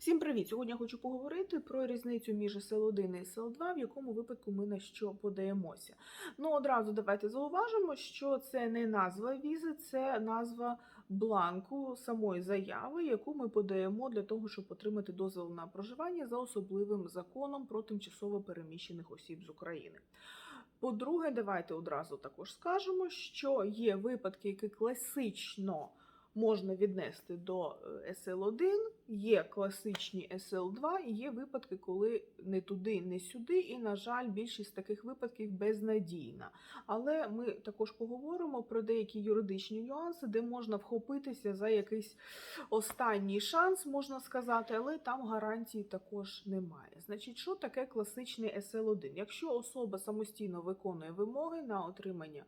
Всім привіт! Сьогодні я хочу поговорити про різницю між СЛ1 і СЛ2, в якому випадку ми на що подаємося. Ну, одразу давайте зауважимо, що це не назва візи, це назва бланку самої заяви, яку ми подаємо для того, щоб отримати дозвіл на проживання за особливим законом про тимчасово переміщених осіб з України. По-друге, давайте одразу також скажемо, що є випадки, які класично можна віднести до е, СЛ1, є класичні СЛ2, і є випадки, коли не туди, не сюди. І, на жаль, більшість таких випадків безнадійна. Але ми також поговоримо про деякі юридичні нюанси, де можна вхопитися за якийсь останній шанс, можна сказати, але там гарантії також немає. Значить, що таке класичний СЛ1? Якщо особа самостійно виконує вимоги на отримання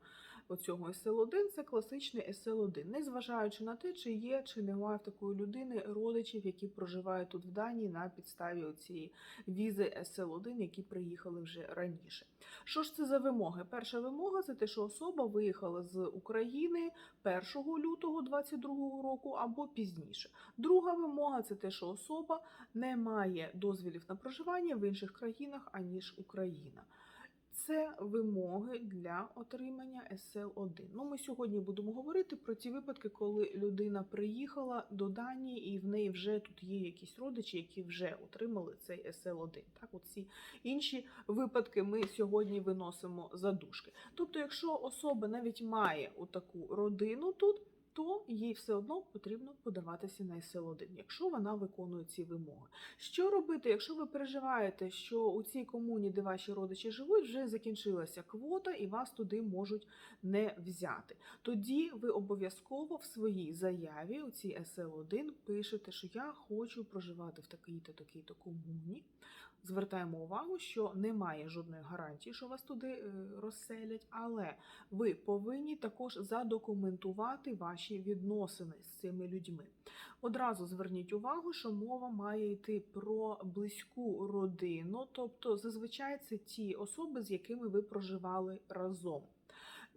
оцього СЛ1, це класичний СЛ1, незважаючи на те, чи є чи немає в такої людини родичів, які проживають тут в Данії на підставі цієї візи СЛ1, які приїхали вже раніше. Що ж це за вимоги? Перша вимога це те, що особа виїхала з України 1 лютого 2022 року або пізніше. Друга вимога це те, що особа не має дозвілів на проживання в інших країнах аніж Україна. Це вимоги для отримання СЛ1. Ну, ми сьогодні будемо говорити про ті випадки, коли людина приїхала до Данії і в неї вже тут є якісь родичі, які вже отримали цей СЛ1. Так, от ці інші випадки ми сьогодні виносимо за дужки. Тобто, якщо особа навіть має таку родину тут, то їй все одно потрібно подаватися на СЛ1, якщо вона виконує ці вимоги. Що робити, якщо ви переживаєте, що у цій комуні, де ваші родичі живуть, вже закінчилася квота і вас туди можуть не взяти? Тоді ви обов'язково в своїй заяві у цій СЛ1 пишете, що я хочу проживати в такій-то такій-то комуні. Звертаємо увагу, що немає жодної гарантії, що вас туди е, розселять, але ви повинні також задокументувати ваші відносини з цими людьми. Одразу зверніть увагу, що мова має йти про близьку родину, тобто зазвичай це ті особи, з якими ви проживали разом.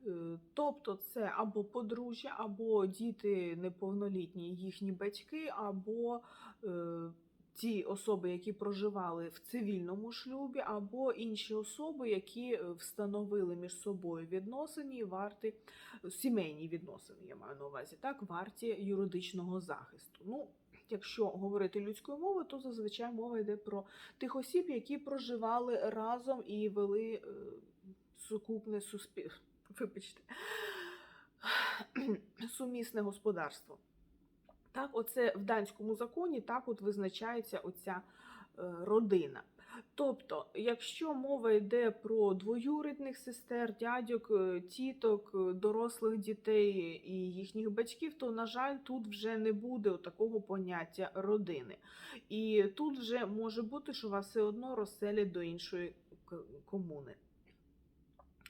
Е, Тобто це або подружжя, або діти неповнолітні, їхні батьки, або е, ті особи, які проживали в цивільному шлюбі, або інші особи, які е, встановили між собою відносини, варті сімейні відносини, я маю на увазі, так, варті юридичного захисту. Ну, Якщо говорити людською мовою, то зазвичай мова йде про тих осіб, які проживали разом і вели е, сукупне суспільство. Вибачте, сумісне господарство. Так, оце в данському законі так от визначається оця е, родина. Тобто, якщо мова йде про двоюрідних сестер, дядьок, е, тіток, е, дорослих дітей і їхніх батьків, то, на жаль, тут вже не буде такого поняття родини. І тут вже може бути, що вас все одно розселять до іншої комуни.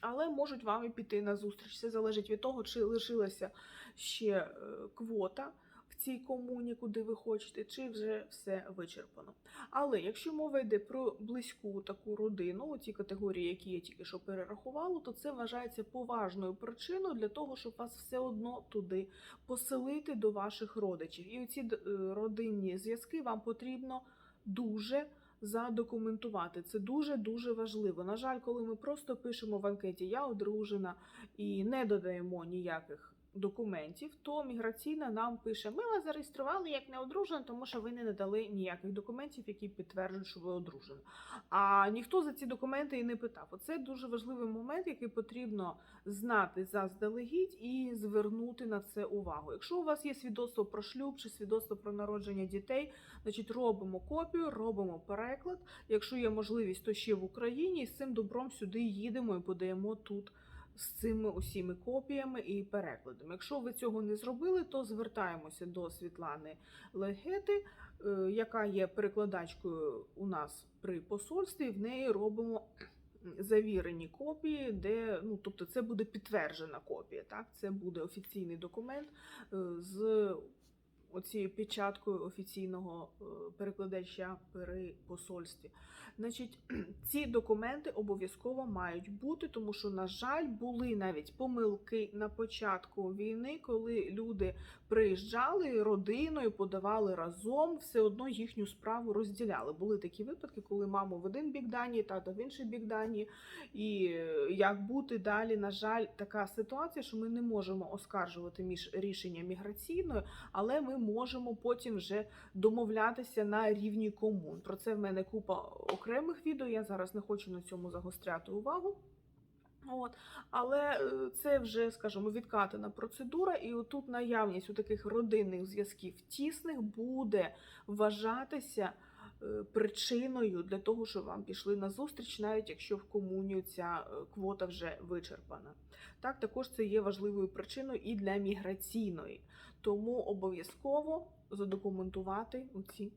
Але можуть вам і піти на зустріч. Це залежить від того, чи лишилася ще квота цій комуні, куди ви хочете, чи вже все вичерпано. Але якщо мова йде про близьку таку родину, ті категорії, які я тільки що перерахувала, то це вважається поважною причиною для того, щоб вас все одно туди поселити до ваших родичів. І оці е, родинні зв'язки вам потрібно дуже задокументувати. Це дуже дуже важливо. На жаль, коли ми просто пишемо в анкеті Я одружена і не додаємо ніяких документів, то міграційна нам пише: Ми вас зареєстрували як неодружена, тому що ви не надали ніяких документів, які підтверджують, що ви одружені. А ніхто за ці документи і не питав. Оце дуже важливий момент, який потрібно знати заздалегідь і звернути на це увагу. Якщо у вас є свідоцтво про шлюб чи свідоцтво про народження дітей, значить робимо копію, робимо переклад. Якщо є можливість, то ще в Україні і з цим добром сюди їдемо і подаємо тут. З цими усіми копіями і перекладами. Якщо ви цього не зробили, то звертаємося до Світлани Легети, е, яка є перекладачкою у нас при посольстві. В неї робимо завірені копії, де ну, тобто це буде підтверджена копія. Так? Це буде офіційний документ е, з оцією печаткою офіційного е, перекладача при посольстві. Значить, ці документи обов'язково мають бути, тому що, на жаль, були навіть помилки на початку війни, коли люди приїжджали родиною, подавали разом, все одно їхню справу розділяли. Були такі випадки, коли маму в один бік Данії, тато в інший бік Данії. І е, як бути далі, на жаль, така ситуація, що ми не можемо оскаржувати між рішення міграційною, але ми можемо потім вже домовлятися на рівні комун. Про це в мене купа окремих відео. Я зараз не хочу на цьому загостряти увагу. От, але е, це вже, скажімо, відкатана процедура, і отут наявність у таких родинних зв'язків тісних буде вважатися причиною для того, щоб вам пішли на зустріч, навіть якщо в комунію ця е, квота вже вичерпана. Так, також це є важливою причиною і для міграційної. Тому обов'язково задокументувати ці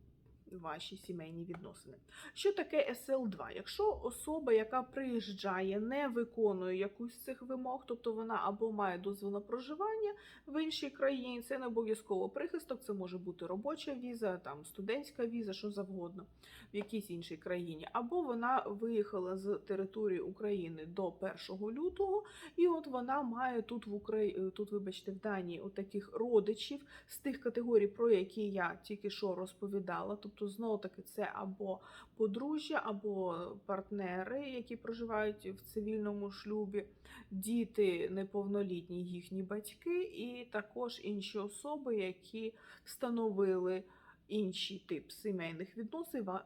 ваші сімейні відносини. Що таке СЛ2? Якщо особа, яка приїжджає, не виконує якусь з цих вимог, тобто вона або має дозвіл на проживання в іншій країні, це не обов'язково прихисток, це може бути робоча віза, там студентська віза, що завгодно, в якійсь іншій країні, або вона виїхала з території України до 1 лютого, і от вона має тут в Україні, тут, вибачте, в Данії от таких родичів з тих категорій, про які я тільки що розповідала. Тобто, знову таки, це або подружжя, або партнери, які проживають в цивільному шлюбі, діти неповнолітні, їхні батьки, і також інші особи, які встановили інший тип сімейних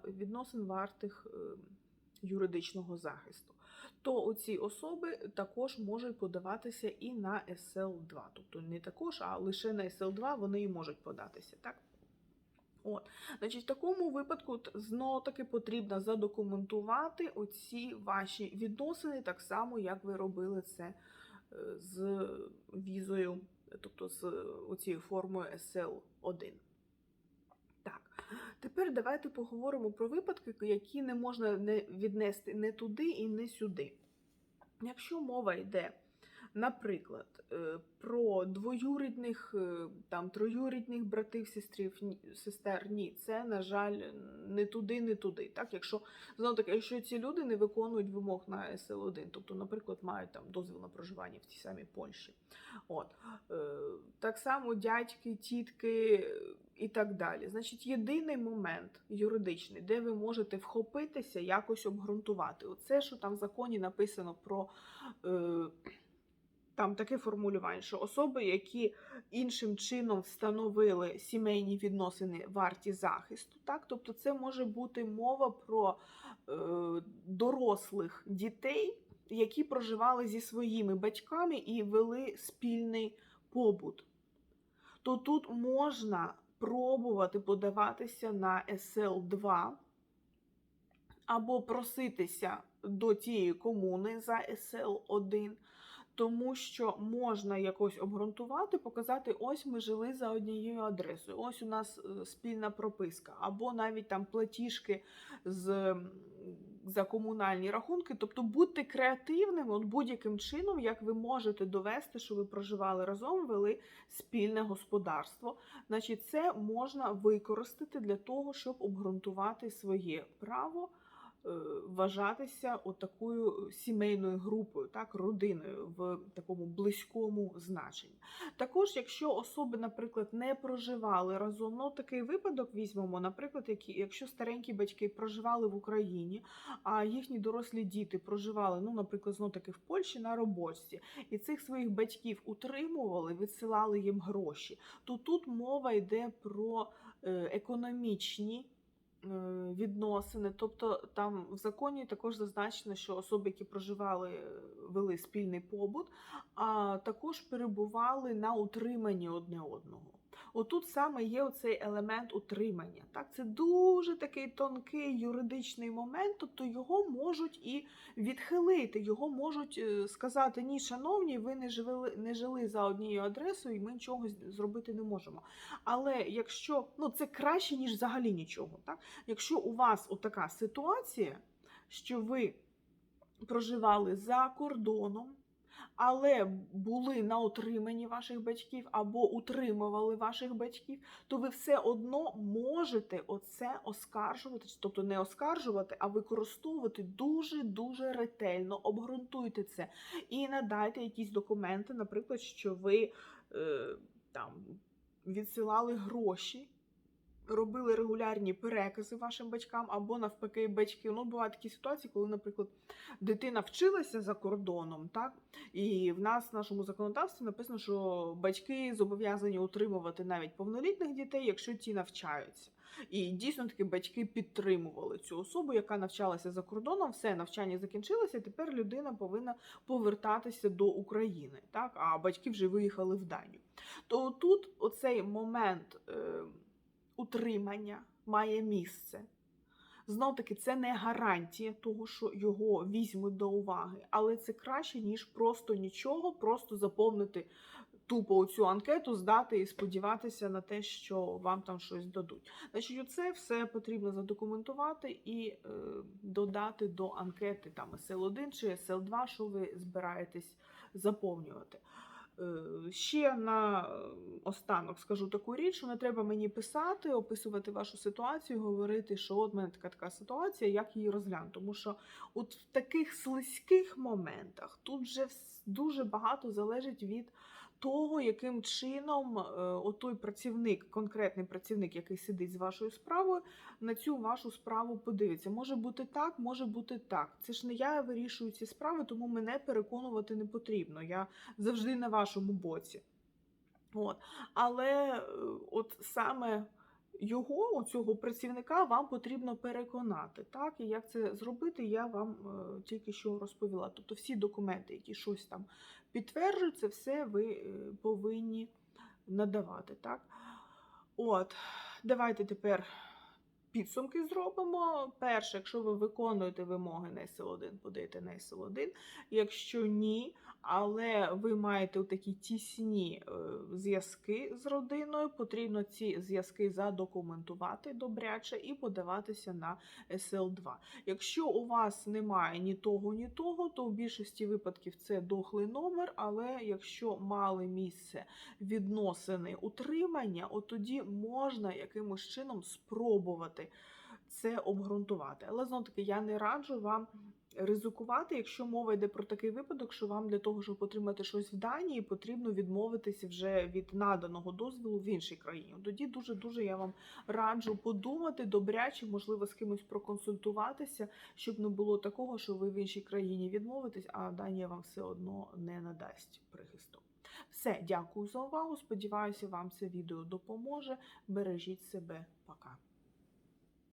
відносин, вартих е, юридичного захисту. То оці особи також можуть подаватися і на СЛ2. Тобто не також, а лише на СЛ2 вони і можуть податися. Так? От, значить, в такому випадку знову таки потрібно задокументувати оці ваші відносини, так само, як ви робили це е, з візою, тобто з оцією формою SL1. Так, тепер давайте поговоримо про випадки, які не можна не віднести не туди і не сюди. Якщо мова йде, наприклад, е, про двоюрідних, е, там, троюрідних братів, сестрів, сестер, ні, це, на жаль, не туди, не туди. Так, якщо знову таки, якщо ці люди не виконують вимог на СЛ1, тобто, наприклад, мають там дозвіл на проживання в тій самій Польщі. От. Е, Так само дядьки, тітки і так далі. Значить, єдиний момент юридичний, де ви можете вхопитися, якось обґрунтувати. Оце, що там в законі написано про. Там таке формулювання, що особи, які іншим чином встановили сімейні відносини варті захисту, так тобто це може бути мова про е, дорослих дітей, які проживали зі своїми батьками і вели спільний побут. То тут можна пробувати подаватися на СЛ2 або проситися до тієї комуни за СЛ1, тому що можна якось обґрунтувати, показати, ось ми жили за однією адресою, ось у нас е, спільна прописка, або навіть там платіжки з, за комунальні рахунки. Тобто будьте креативними, от будь-яким чином, як ви можете довести, що ви проживали разом, вели спільне господарство. Значить, це можна використати для того, щоб обґрунтувати своє право вважатися отакою сімейною групою, так, родиною в такому близькому значенні. Також, якщо особи, наприклад, не проживали разом, ну такий випадок візьмемо, наприклад, які, якщо старенькі батьки проживали в Україні, а їхні дорослі діти проживали, ну, наприклад, знов таки в Польщі на роботці, і цих своїх батьків утримували, відсилали їм гроші, то тут мова йде про е, економічні е, відносини. Тобто там в законі також зазначено, що особи, які проживали, е, вели спільний побут, а також перебували на утриманні одне одного. Отут саме є оцей елемент утримання. Так, це дуже такий тонкий юридичний момент, тобто його можуть і відхилити, його можуть е, сказати: ні, шановні, ви не жили, не жили за однією адресою, і ми нічого зробити не можемо. Але якщо ну це краще, ніж взагалі нічого. Так? Якщо у вас отака ситуація, що ви проживали за кордоном, але були на отриманні ваших батьків або утримували ваших батьків, то ви все одно можете оце оскаржувати, тобто не оскаржувати, а використовувати дуже-дуже ретельно, обґрунтуйте це і надайте якісь документи, наприклад, що ви е, там відсилали гроші. Робили регулярні перекази вашим батькам, або навпаки, батьки. Ну, бувають такі ситуації, коли, наприклад, дитина вчилася за кордоном, так і в нас в нашому законодавстві написано, що батьки зобов'язані утримувати навіть повнолітніх дітей, якщо ті навчаються. І дійсно таки батьки підтримували цю особу, яка навчалася за кордоном. Все навчання закінчилося. Тепер людина повинна повертатися до України, так а батьки вже виїхали в Данію. То тут оцей момент е, утримання має місце. Знов таки, це не гарантія того, що його візьмуть до уваги, але це краще, ніж просто нічого, просто заповнити тупо цю анкету, здати і сподіватися на те, що вам там щось дадуть. Значить, це все потрібно задокументувати і е, додати до анкети там SL1 чи SL2, що ви збираєтесь заповнювати. Е, Ще на е, останок скажу таку річ, що не треба мені писати, описувати вашу ситуацію, говорити, що от мене така така ситуація, як її розглянути. Тому що от в таких слизьких моментах тут вже дуже багато залежить від того, яким чином е, отой працівник, конкретний працівник, який сидить з вашою справою, на цю вашу справу подивиться. Може бути так, може бути так. Це ж не я вирішую ці справи, тому мене переконувати не потрібно. Я завжди на вашому боці. От. Але е, от саме його, цього працівника, вам потрібно переконати. Так? І як це зробити, я вам е, тільки що розповіла. Тобто всі документи, які щось там підтверджують, це все ви е, повинні надавати. Так? От, давайте тепер підсумки зробимо. Перше, якщо ви виконуєте вимоги на СЛ1, подаєте на СЛ1. Якщо ні, але ви маєте такі тісні е, зв'язки з родиною, потрібно ці зв'язки задокументувати добряче і подаватися на СЛ2. Якщо у вас немає ні того, ні того, то в більшості випадків це дохлий номер, але якщо мали місце відносини утримання, от тоді можна якимось чином спробувати це обґрунтувати. Але знову таки я не раджу вам ризикувати, якщо мова йде про такий випадок, що вам для того, щоб отримати щось в Данії, потрібно відмовитися вже від наданого дозволу в іншій країні. Тоді дуже дуже я вам раджу подумати добряче, можливо, з кимось проконсультуватися, щоб не було такого, що ви в іншій країні відмовитесь, а Данія вам все одно не надасть прихисту. Все, дякую за увагу. Сподіваюся, вам це відео допоможе. Бережіть себе. Пока.